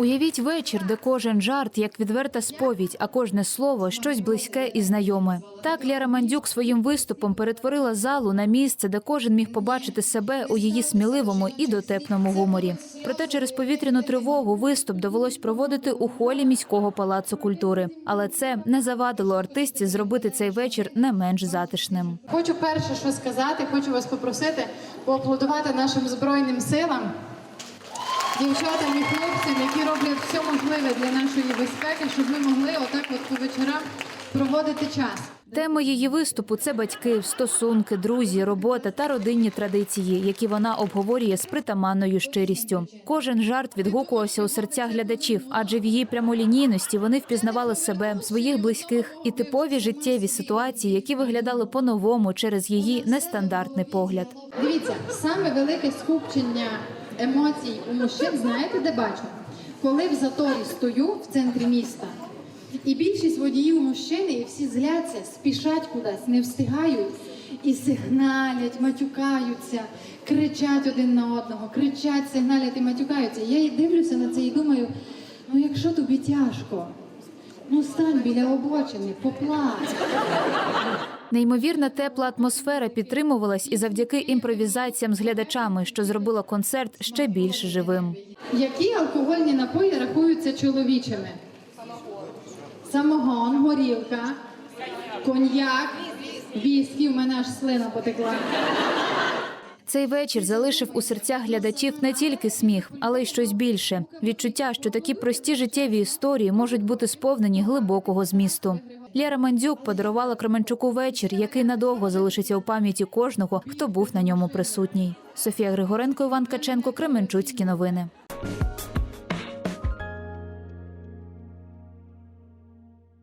Уявіть вечір, де кожен жарт як відверта сповідь, а кожне слово щось близьке і знайоме. Так Лера Мандюк своїм виступом перетворила залу на місце, де кожен міг побачити себе у її сміливому і дотепному гуморі. Проте через повітряну тривогу виступ довелось проводити у холі міського палацу культури. Але це не завадило артистці зробити цей вечір не менш затишним. Хочу перше, що сказати, хочу вас попросити поаплодувати нашим збройним силам, дівчатам і хлопцям, які роблять все можливе для нашої безпеки, щоб ми могли отак от по вечорам проводити час. Тема її виступу це батьки, стосунки, друзі, робота та родинні традиції, які вона обговорює з притаманною щирістю. Кожен жарт відгукувався у серцях глядачів, адже в її прямолінійності вони впізнавали себе, своїх близьких і типові життєві ситуації, які виглядали по-новому через її нестандартний погляд. Дивіться, саме велике скупчення емоцій у мужчин, знаєте, де бачу? Коли в заторі стою в центрі міста, і більшість водіїв мужчини, і всі зляться, спішать кудись, не встигають і сигналять, матюкаються, кричать один на одного, кричать, сигналять і матюкаються. Я і дивлюся на це і думаю: ну якщо тобі тяжко, ну стань біля обочини, поплач. Неймовірна тепла атмосфера підтримувалась і завдяки імпровізаціям з глядачами, що зробила концерт ще більш живим. Які алкогольні напої рахуються чоловічими? Самогон, горілка, коньяк, віскі. У мене аж слина потекла. Цей вечір залишив у серцях глядачів не тільки сміх, але й щось більше відчуття, що такі прості життєві історії можуть бути сповнені глибокого змісту. Лєра Мандзюк подарувала Кременчуку вечір, який надовго залишиться у пам'яті кожного, хто був на ньому присутній. Софія Григоренко, Іван Каченко, Кременчуцькі новини.